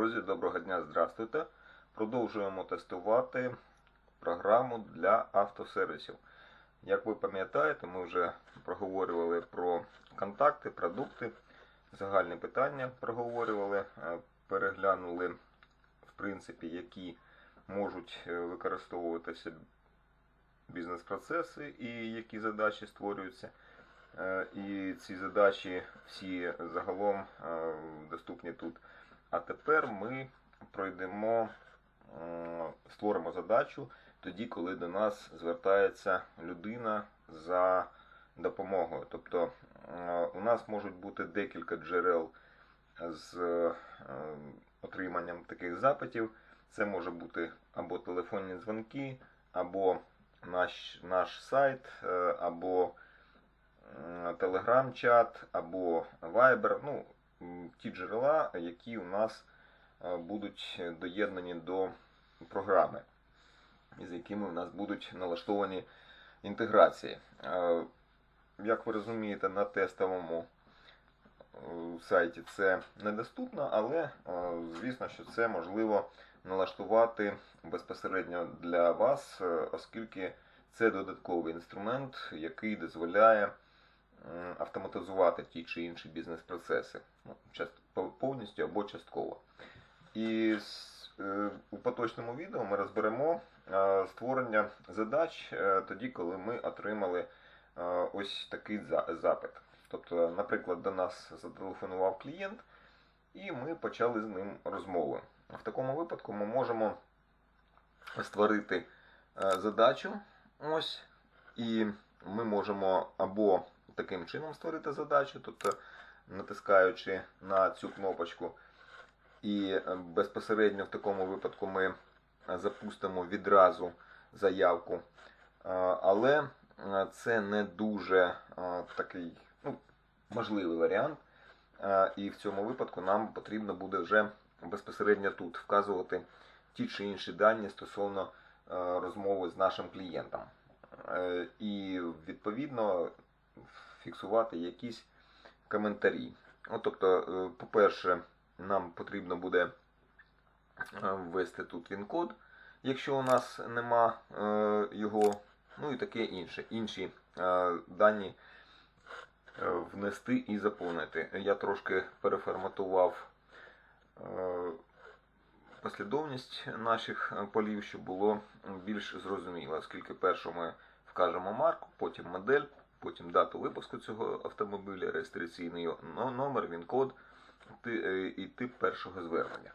Друзі, доброго дня, здравствуйте. Продовжуємо тестувати програму для автосервісів. Як ви пам'ятаєте, ми вже проговорювали про контакти, продукти, загальні питання проговорювали, е, переглянули, в принципі, які можуть е, використовуватися бізнес-процеси і які задачі створюються. Е, І ці задачі всі загалом доступні тут. А тепер ми пройдемо, створимо задачу тоді, коли до нас звертається людина за допомогою. Тобто у нас можуть бути декілька джерел з е, отриманням таких запитів. Це може бути або телефонні дзвінки, або наш, наш сайт, е, або телеграм-чат, або Viber. Ну, ті джерела, які у нас е, будуть доєднані до програми, з якими у нас будуть налаштовані інтеграції. Е, Як ви розумієте, на тестовому е, сайті це недоступно, але звісно, що це можливо налаштувати безпосередньо для вас, оскільки це додатковий інструмент, який дозволяє автоматизувати ті чи інші бізнес-процеси ну, повністю або частково. І е, у поточному відео ми розберемо е, створення задач е, тоді, коли ми отримали е, ось такий за- запит. Тобто, наприклад, до нас зателефонував клієнт, і ми почали з ним розмову. В такому випадку ми можемо створити е, задачу. Ось, і ми можемо або таким чином створити задачу, тобто натискаючи на цю кнопочку, і е, безпосередньо в такому випадку ми запустимо відразу заявку. Е, Але е, це не дуже такий ну, можливий варіант. І в цьому випадку нам потрібно буде вже безпосередньо тут вказувати ті чи інші дані стосовно розмови з нашим клієнтом. І відповідно фіксувати якісь коментарі. От, тобто, е, по-перше, нам потрібно буде е, ввести тут він-код, якщо у нас нема е, його, ну і таке інше. Інші дані внести і заповнити. Я трошки переформатував послідовність наших полів, щоб було більш зрозуміло, оскільки першу ми вкажемо марку, потім модель, потім дату випуску цього автомобіля, реєстраційний номер, він-код е, і тип першого звернення.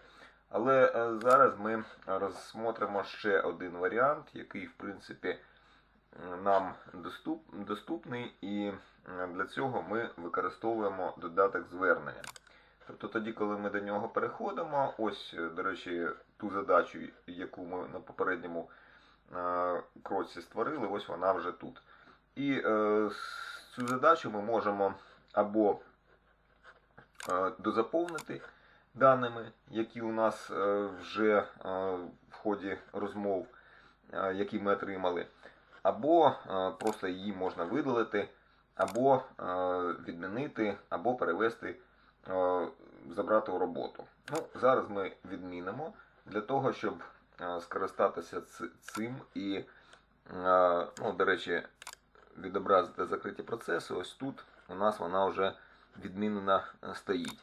Але е, зараз ми розсмотримо ще один варіант, який, в принципі, нам доступ, доступний, і для цього ми використовуємо додаток звернення. Тобто тоді, коли ми до нього переходимо, ось, е, до речі, ту задачу, яку ми на попередньому е, кроці створили, ось вона вже тут. І е, цю задачу ми можемо або е, дозаповнити даними, які у нас е, вже е, в ході розмов, е, які ми отримали, або е, просто її можна видалити, або е, відмінити, або перевести, е, забрати у роботу. Ну, зараз ми відмінимо для того, щоб е, скористатися цим і, е, ну, до речі, відобразити закриті процеси. Ось тут у нас вона вже відмінена е, стоїть.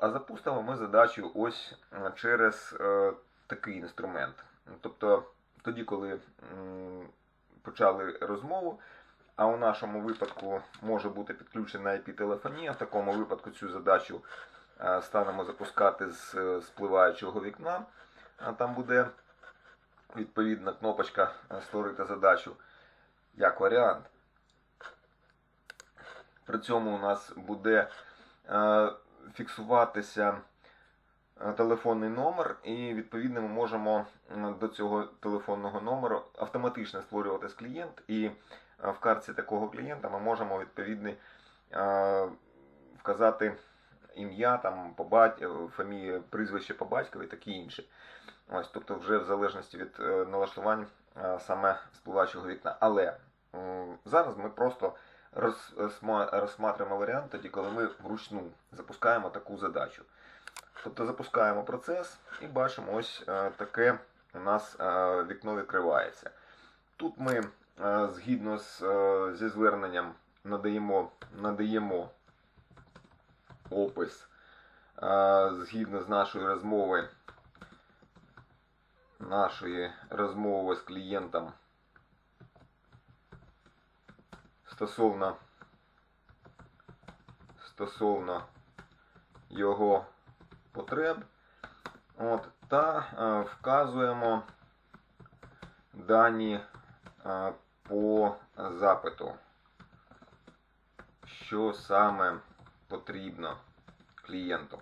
А запустимо ми задачу ось е, через е, такий інструмент. Тобто, тоді, коли почали розмову, а у нашому випадку може бути підключена IP-телефонія, в такому випадку цю задачу станемо запускати з спливаючого вікна. Там буде відповідна кнопочка е, Створити задачу як варіант. При цьому у нас буде е, фіксуватися е, телефонний номер, і відповідно ми можемо до цього телефонного номеру автоматично створюватись клієнт, і в карті такого клієнта ми можемо відповідний вказати ім'я, там, е, прізвище по батькові і таке інше. Ось, тобто вже в залежності від е, налаштувань е, саме спливаючого вікна. Але зараз ми просто розсматриваємо варіант тоді, коли ми вручну запускаємо таку задачу. Тобто запускаємо процес і бачимо, ось е, таке у нас вікно відкривається. Тут ми згідно з, зі зверненням надаємо, надаємо опис згідно з нашої розмови, нашої розмови з клієнтом стосовно, стосовно його потреб. От, та е, вказуємо дані е, по запиту, що саме потрібно клієнту.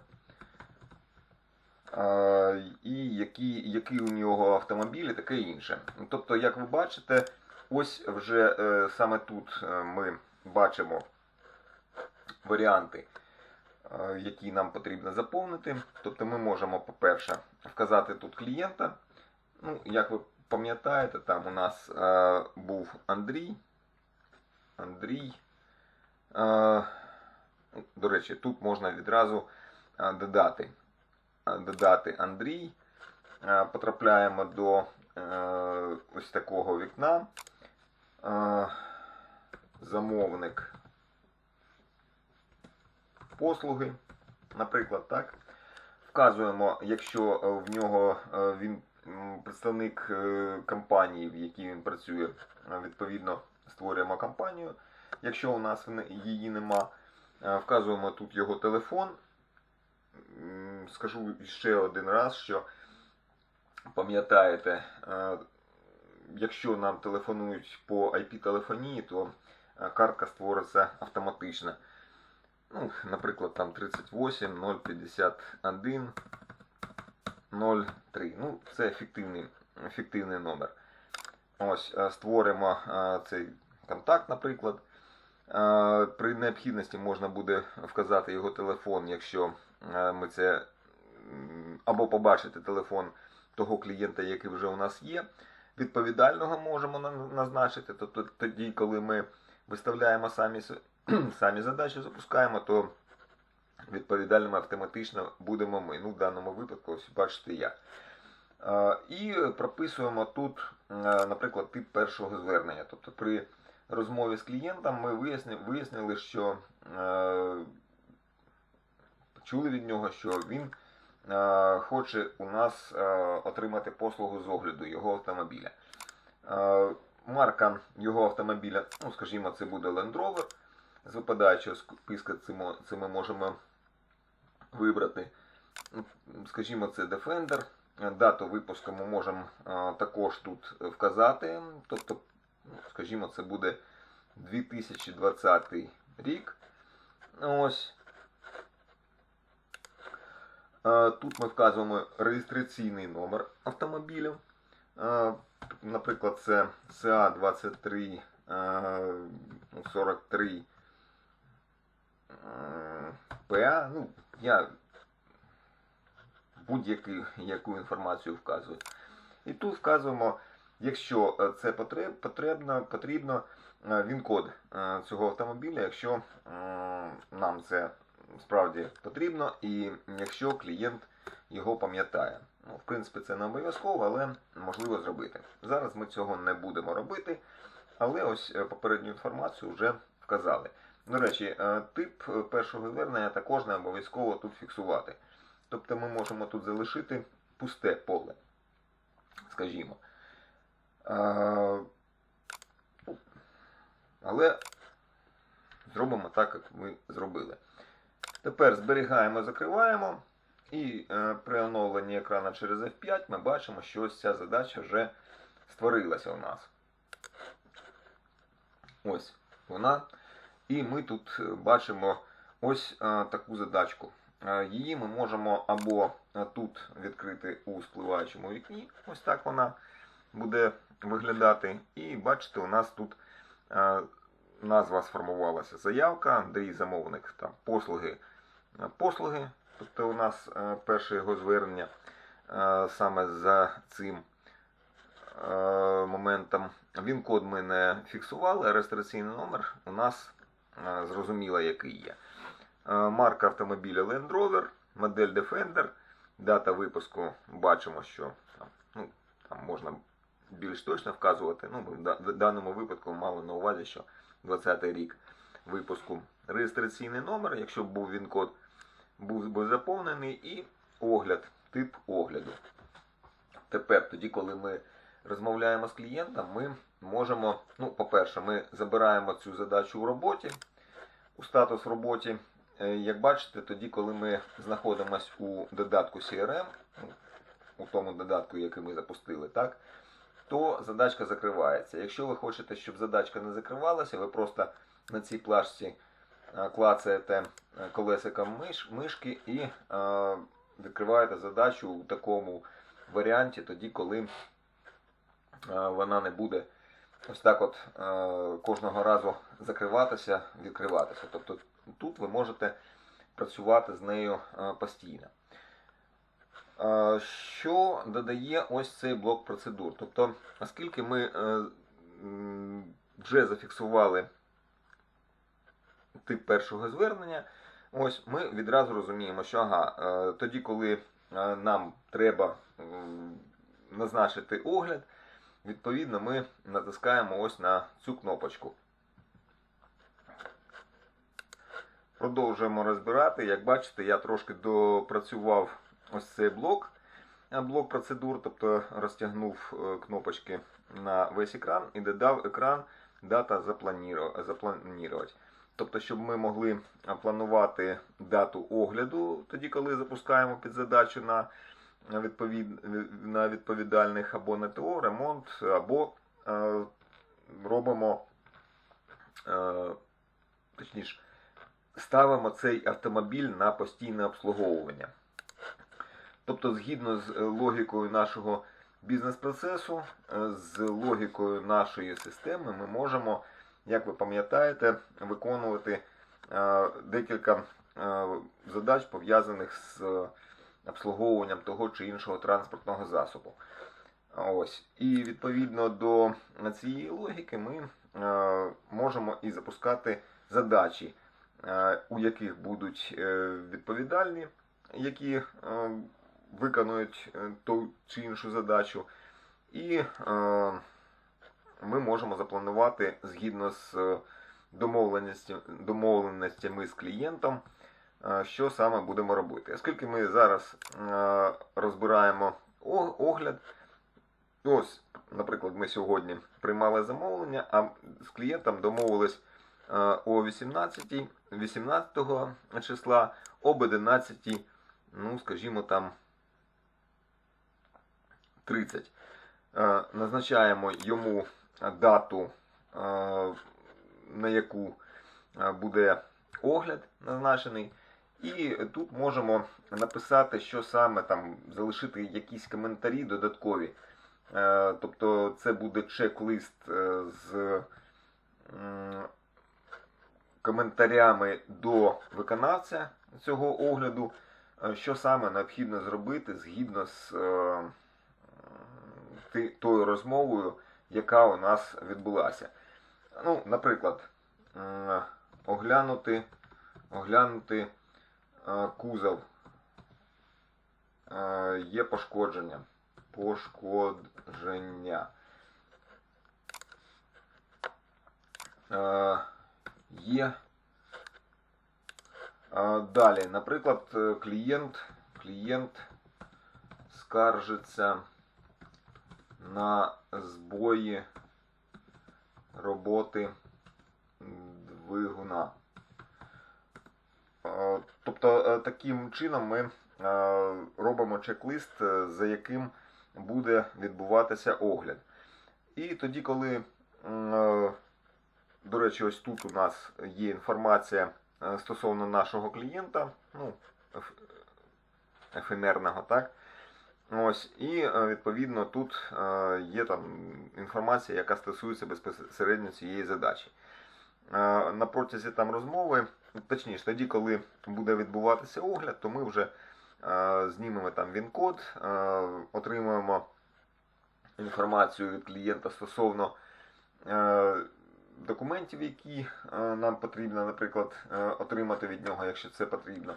І які, які у нього автомобілі, таке інше. Тобто, як ви бачите, ось вже е, саме тут е, ми бачимо варіанти, е, які нам потрібно заповнити. Тобто ми можемо, по-перше, вказати тут клієнта. Ну, як ви пам'ятаєте, там у нас був Андрій. Андрій. Е, до речі, тут можна відразу додати, додати Андрій. Потрапляємо до е, ось такого вікна. Замовник послуги, наприклад, так. Вказуємо, якщо е, в нього е, він представник компанії, в якій він працює, відповідно створюємо компанію. Якщо у нас її нема, вказуємо тут його телефон. Скажу ще один раз, що пам'ятаєте, е, якщо нам телефонують по IP-телефонії, то е, картка створиться автоматично. Ну, наприклад, там 38 051 03. Ну, це ефективний, ефективний номер. Ось, е, створимо цей контакт, наприклад. При необхідності можна буде вказати його телефон, якщо ми це або побачити телефон того клієнта, який вже у нас є. Відповідального можемо назначити. Тобто тоді, коли ми виставляємо самі, самі задачі, запускаємо, то відповідальними автоматично будемо ми. Ну, в даному випадку, ось бачите я. Е, І прописуємо тут, е, наприклад, тип першого звернення. Тобто при розмові з клієнтом ми вияснили, що е, чули від нього, що він е, хоче у нас е, отримати послугу з огляду його автомобіля. Е, Марка його автомобіля, ну, скажімо, це буде Land Rover. З випадаючого списка це ми можемо вибрати. Ну, Скажімо, це Defender. Дату випуску ми можемо е, також тут вказати. Тобто, ну, скажімо, це буде 2020 рік. Ось. Тут ми вказуємо реєстраційний номер автомобіля. Е, Наприклад, це СА 23 е, 43 е, ПА. Ну, я будь-яку яку інформацію вказую. І тут вказуємо, якщо е, це потрібно, потрібно е, він-код е, цього автомобіля, якщо нам це справді потрібно, і якщо клієнт його пам'ятає. Ну, в принципі, це не обов'язково, але можливо зробити. Зараз ми цього не будемо робити, але ось е, попередню інформацію вже вказали. До речі, е, тип е, першого звернення також не обов'язково тут фіксувати. Тобто ми можемо тут залишити пусте поле, скажімо. Ну, Але зробимо так, як ми зробили. Тепер зберігаємо, закриваємо. І е, при оновленні екрану через F5 ми бачимо, що ось ця задача вже створилася у нас. Ось вона. І ми тут е, бачимо ось е, таку задачку. Її ми можемо або тут відкрити у спливаючому вікні, ось так вона буде виглядати. І бачите, у нас тут назва сформувалася заявка, Андрій замовник там послуги. Послуги, тобто у нас е, перше його звернення е, саме за цим е, моментом. Він код ми не фіксували, реєстраційний номер у нас зрозуміло, який є. Марка автомобіля Land Rover. модель Defender, дата випуску бачимо, що ну, там можна більш точно вказувати. Ну, в даному випадку мали на увазі, що 20-й рік випуску. Реєстраційний номер, якщо б був він код, був би заповнений, і огляд, тип огляду. Тепер, тоді, коли ми розмовляємо з клієнтом, ми можемо, ну, по-перше, ми забираємо цю задачу у роботі, у статус роботі. Е, Як бачите, тоді, коли ми знаходимося у додатку CRM, у тому додатку, який ми запустили, так, то задачка закривається. Якщо ви хочете, щоб задачка не закривалася, ви просто на цій плашці е, клацаєте е, колесиком миш, мишки і е, відкриваєте задачу у такому варіанті, тоді, коли е, вона не буде ось так от е, кожного разу закриватися, відкриватися. Тобто тут ви можете працювати з нею постійно. Е, Що додає ось цей блок процедур? Тобто, оскільки ми е, вже зафіксували тип першого звернення, ось ми відразу розуміємо, що ага, е, тоді, коли нам треба назначити огляд, відповідно ми натискаємо ось на цю кнопочку. Продовжуємо розбирати. Як бачите, я трошки допрацював ось цей блок, е, блок процедур, тобто розтягнув е, кнопочки на весь екран і додав екран дата запланувати. Тобто, щоб ми могли е, планувати дату огляду, тоді, коли запускаємо під задачу на, відповід... на відповідальних або на ТО, ремонт, або е, робимо, е, точніше, ставимо цей автомобіль на постійне обслуговування. Тобто, згідно з е, логікою нашого бізнес-процесу, е, з логікою нашої системи, ми можемо, як ви пам'ятаєте, виконувати е, декілька задач, пов'язаних з обслуговуванням того чи іншого транспортного засобу. Ось. І відповідно до цієї логіки ми можемо і запускати задачі, у яких будуть відповідальні, які виконують е, ту чи іншу задачу. І е, ми можемо запланувати згідно з е, домовленостями з клієнтом, що саме будемо робити. Оскільки ми зараз розбираємо огляд, ось, наприклад, ми сьогодні приймали замовлення, а з клієнтом домовились о 18, 18 числа, об 11, ну, скажімо там, 30. Е, Назначаємо йому дату, е, на яку е, буде огляд назначений. І тут можемо написати, що саме там, залишити якісь коментарі додаткові. Е, Тобто це буде чек-лист е, з коментарями до виконавця цього огляду, е, що саме необхідно зробити згідно з е, тою розмовою, яка у нас відбулася. Ну, наприклад, оглянути, оглянути е, кузов. Е, Є пошкодження. Пошкодження. Е, Є. Далі, наприклад, клієнт, клієнт скаржиться на збої роботи двигуна. Е, Тобто е, таким чином ми е, робимо чек-лист, за яким буде відбуватися огляд. І тоді, коли, до речі, ось тут у нас є інформація стосовно нашого клієнта, ну, еф- ефемерного, так? Ось, і е, відповідно тут е, є там інформація, яка стосується безпосередньо цієї задачі. Е, На протязі там розмови, точніше, тоді, коли буде відбуватися огляд, то ми вже знімемо там він-код, отримуємо інформацію від клієнта стосовно документів, які нам потрібно, наприклад, отримати від нього, якщо це потрібно.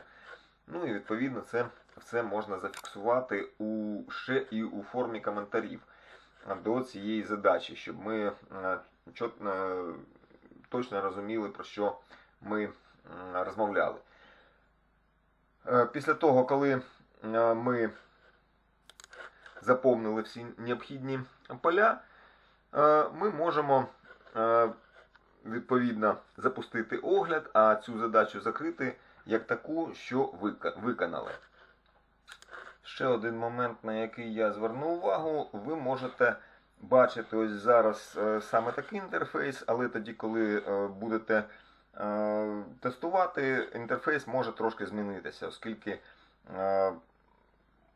Ну і відповідно це все можна зафіксувати у, ще і у формі коментарів до цієї задачі, щоб ми е, е, точно розуміли, про що ми розмовляли. Е, Після того, коли ми заповнили всі необхідні поля, ми можемо відповідно запустити огляд, а цю задачу закрити як таку, що виконали. Ще один момент, на який я зверну увагу, ви можете бачити ось зараз е, саме такий інтерфейс, але тоді, коли е, будете е, тестувати, інтерфейс може трошки змінитися, оскільки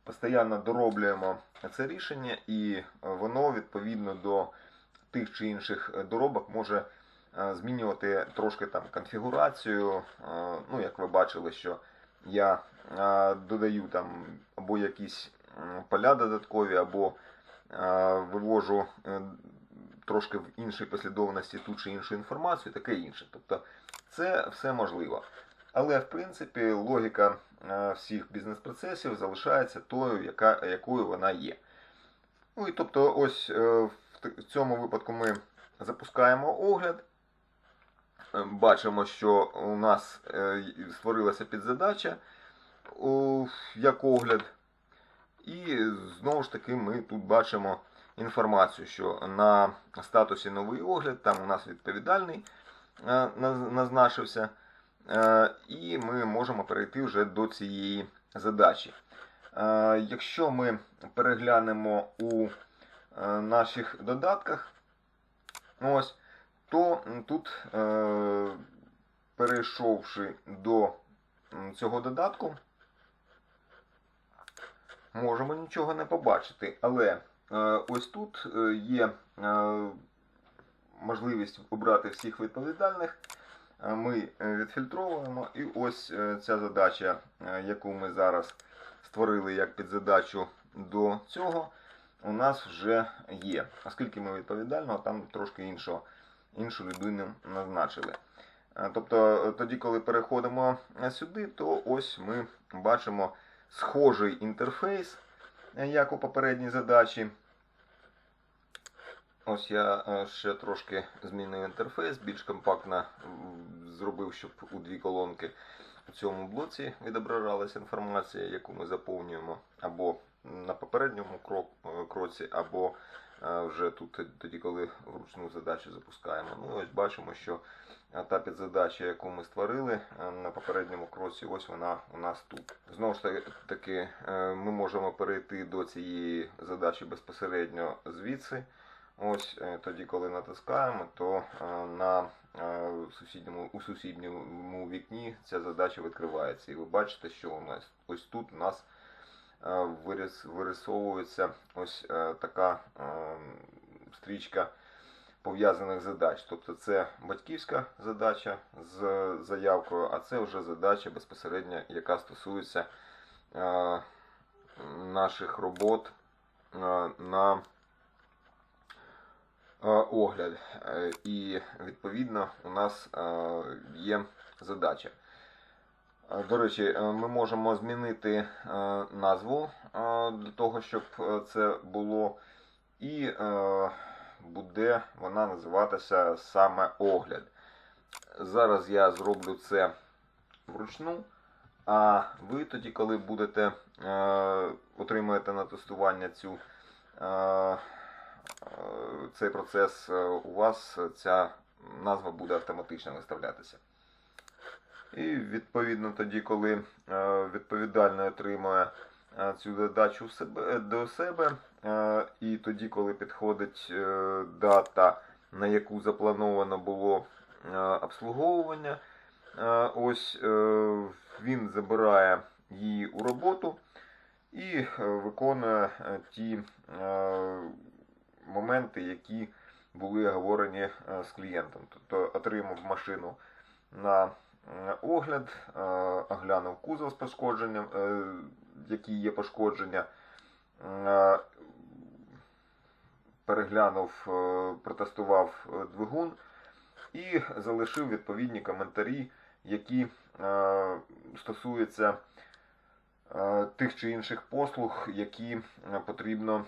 постійно дороблюємо це рішення, і воно відповідно до тих чи інших доробок може змінювати трошки там конфігурацію. Ну, як ви бачили, що я додаю там або якісь поля додаткові, або вивожу е, трошки в іншій послідовності ту чи іншу інформацію, таке інше. Тобто це все можливо. Але в принципі логіка е, всіх бізнес-процесів залишається тою, яка, якою вона є. Ну і тобто, ось е, в цьому випадку ми запускаємо огляд. Бачимо, що у нас створилася підзадача як огляд. І знову ж таки ми тут бачимо інформацію, що на статусі новий огляд, там у нас відповідальний е, назначився. Е, І ми можемо перейти вже до цієї задачі. Е, Якщо ми переглянемо у наших додатках, ось, то тут, перейшовши до цього додатку, можемо нічого не побачити. Але е, ось тут е, є е, можливість обрати всіх відповідальних. Ми відфільтровуємо, і ось ця задача, яку ми зараз створили як підзадачу до цього, у нас вже є. Оскільки ми відповідального, там трошки іншого, іншу людину назначили. Тобто, тоді, коли переходимо сюди, то ось ми бачимо схожий інтерфейс, е, як у попередній задачі. Ось я е, ще трошки змінив інтерфейс, більш компактно зробив, щоб у дві колонки у цьому блоці відображалася інформація, яку ми заповнюємо або на попередньому е, кроці, або вже тут тоді, коли вручну задачу запускаємо. Ну ось бачимо, що та підзадача, яку ми створили е, на попередньому кроці, ось вона у нас тут. Знову ж таки- е, ми можемо перейти до цієї задачі безпосередньо звідси. Ось е, тоді, коли натискаємо, то на сусідньому, у сусідньому вікні ця задача відкривається. І ви бачите, що у нас ось тут у нас вирисовується ось е, така е, стрічка пов'язаних задач. Тобто це батьківська задача з заявкою, а це вже задача безпосередньо, яка стосується е, наших робот е, на е, огляд. Е, І відповідно у нас е, є задача. Е, До речі, е, ми можемо змінити е, назву для того, щоб це було. І буде вона називатися саме огляд. Зараз я зроблю це вручну. А ви тоді, коли будете е, отримуєте на тестування цю, цей процес, у вас ця назва буде автоматично виставлятися. І відповідно тоді, коли е, відповідальний отримує е, цю задачу до себе, е, і тоді, коли підходить е, дата, на яку заплановано було е, обслуговування, е, ось е, він забирає її у роботу і е, виконує е, ті е, моменти, які були оговорені е, з клієнтом. Тобто отримав машину на е, огляд, е, оглянув кузов з пошкодженням, е, які є пошкодження, е, переглянув, е, протестував е, двигун і залишив відповідні коментарі, які е, стосуються е, тих чи інших послуг, які е, потрібно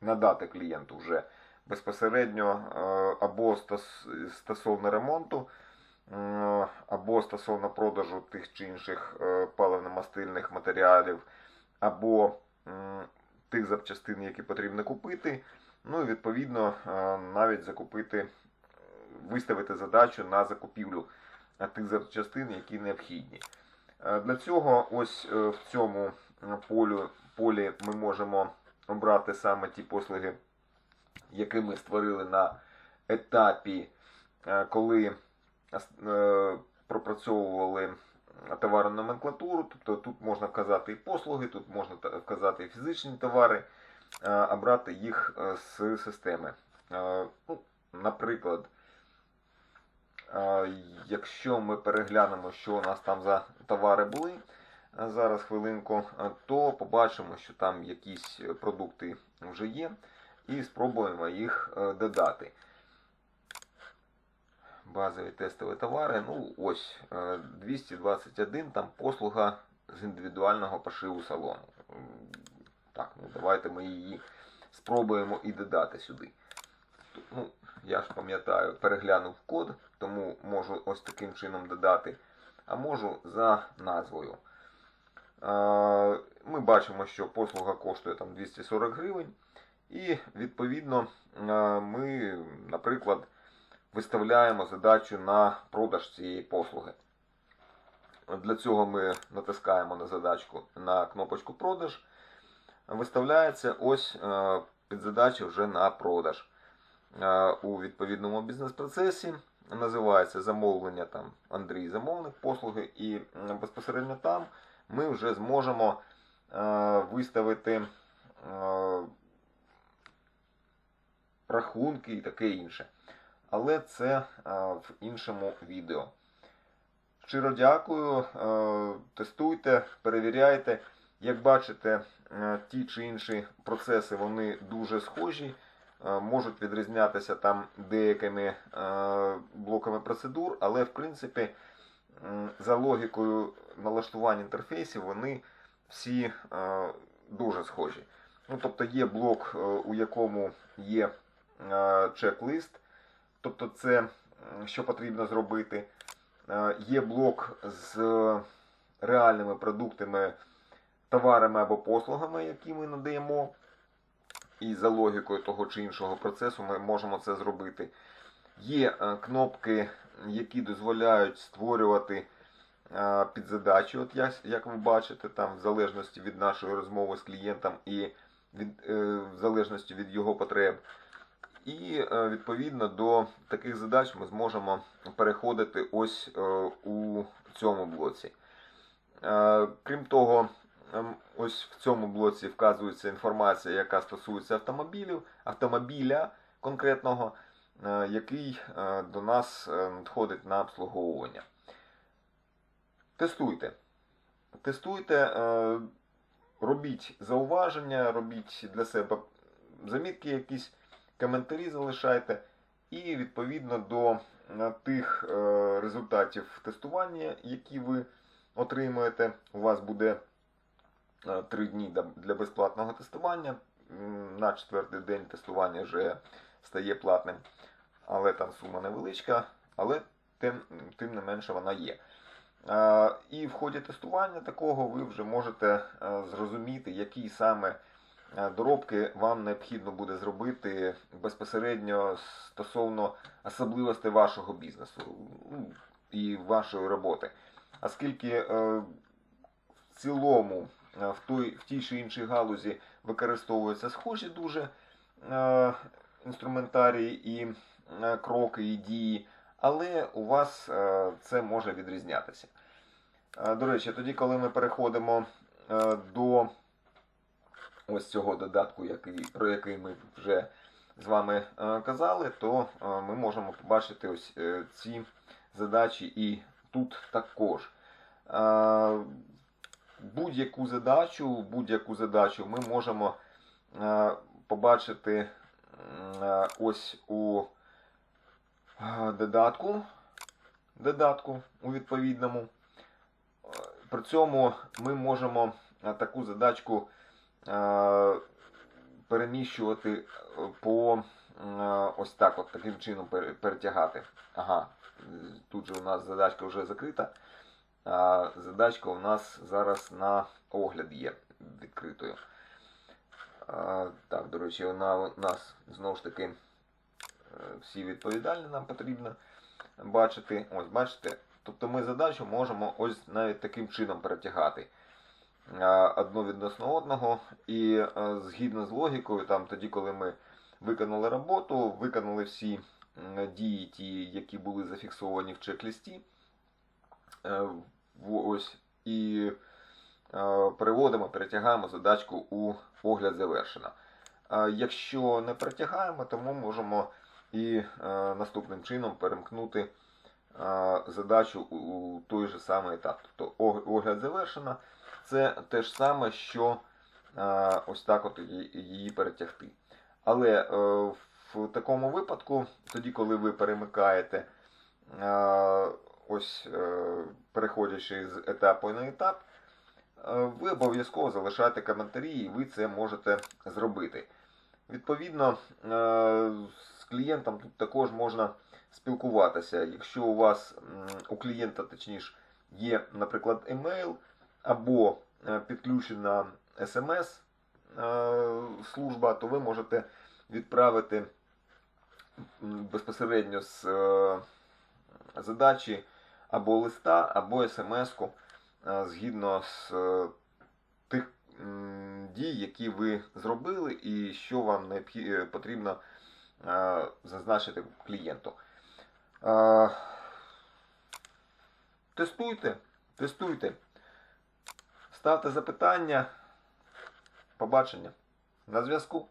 надати клієнту вже безпосередньо е, або стосовно ремонту, або стосовно продажу тих чи інших е, паливно-мастильних матеріалів, або тих запчастин, які потрібно купити. Ну і відповідно е, навіть закупити, е, виставити задачу на закупівлю тих запчастин, які необхідні. Для цього ось в цьому полю, полі ми можемо обрати саме ті послуги, які ми створили на етапі, коли пропрацьовували товарну номенклатуру. Тобто тут можна вказати і послуги, тут можна вказати і фізичні товари, е, а брати їх е, з системи. Е, ну, Наприклад, е, якщо ми переглянемо, що у нас там за товари були, е, зараз хвилинку, е, то побачимо, що там якісь продукти вже є, і спробуємо їх е, додати. Базові тестові товари. Ну, ось е, 221, там послуга з індивідуального пошиву салону. Так, ну давайте ми її спробуємо і додати сюди. Ну, я ж пам'ятаю, переглянув код, тому можу ось таким чином додати, а можу за назвою. Е, Ми бачимо, що послуга коштує там 240 гривень. І відповідно е, ми, наприклад, виставляємо задачу на продаж цієї послуги. Для цього ми натискаємо на задачку на кнопочку продаж. Виставляється ось е, підзадача вже на продаж. Е, У відповідному бізнес-процесі називається замовлення там Андрій замовник послуги, і безпосередньо там ми вже зможемо е, виставити рахунки і таке інше. Але це е, в іншому відео. Щиро дякую. е, Тестуйте, перевіряйте. Як бачите, е, ті чи інші процеси вони дуже схожі, можуть відрізнятися там деякими блоками процедур, але в принципі за логікою налаштування інтерфейсів вони всі дуже схожі. Ну, тобто є блок, у якому є чек-лист, тобто це що потрібно зробити. Е, Є блок з реальними продуктами, товарами або послугами, які ми надаємо. І за логікою того чи іншого процесу ми можемо це зробити. Є е, кнопки, які дозволяють створювати е, підзадачі, от як, ви бачите, там в залежності від нашої розмови з клієнтом і від, е, в залежності від його потреб. І е, відповідно до таких задач ми зможемо переходити ось е, у цьому блоці. Е, Крім того, ем, ось в цьому блоці вказується інформація, яка стосується автомобілів, автомобіля конкретного, який до нас надходить на обслуговування. Тестуйте. Тестуйте, робіть зауваження, робіть для себе замітки якісь коментарі залишайте, і відповідно до е, тих е, результатів тестування, які ви отримуєте, у вас буде 3 дні для- безплатного тестування. На четвертий день тестування вже стає платним, але там сума невеличка, але тим, тим не менше вона є. Е, І в ході тестування такого ви вже можете е, зрозуміти, які саме е, доробки вам необхідно буде зробити безпосередньо стосовно особливостей вашого бізнесу ну, і вашої роботи. Оскільки е, в цілому е, в, той, в тій чи іншій галузі використовуються схожі дуже е, інструментарії і е, кроки, і дії, але у вас е, це може відрізнятися. Е, До речі, тоді, коли ми переходимо е, до ось цього додатку, який, про який ми вже з вами е, казали, то е, ми можемо побачити ось е, ці задачі і тут також. Будь-яку задачу, будь-яку задачу ми можемо побачити ось у додатку, додатку у відповідному. При цьому ми можемо таку задачку переміщувати е, по е, ось так, от таким чином перетягати. Ага, е, тут же у нас задачка вже закрита. А задачка у нас зараз на огляд є відкритою. Так, до речі, вона у нас знову ж таки е, всі відповідальні нам потрібно бачити. Ось, бачите? Тобто ми задачу можемо ось навіть таким чином перетягати а, одну відносно одного. І е, згідно з логікою, там тоді, коли ми виконали роботу, виконали всі дії, ті, які були зафіксовані в чек-лісті. Е, ось, і е, переводимо, перетягаємо задачку у огляд завершена. Якщо не перетягаємо, то ми можемо і наступним чином перемкнути задачу у той же самий етап. Тобто огляд завершена це те ж саме, що е, ось так от її- перетягти. Але е, в такому випадку, тоді, коли ви перемикаєте, е, ось переходячи з етапу на етап, ви обов'язково залишаєте коментарі, і ви це можете зробити. Відповідно, з клієнтом тут також можна спілкуватися. Якщо у вас у клієнта, точніше, є, наприклад, емейл або е, підключена смс е, то ви можете відправити безпосередньо з е, задачі або листа, або смс-ку згідно з тих дій, які ви зробили, і що вам потрібно зазначити клієнту. Тестуйте, тестуйте. Ставте запитання. Побачення. На зв'язку.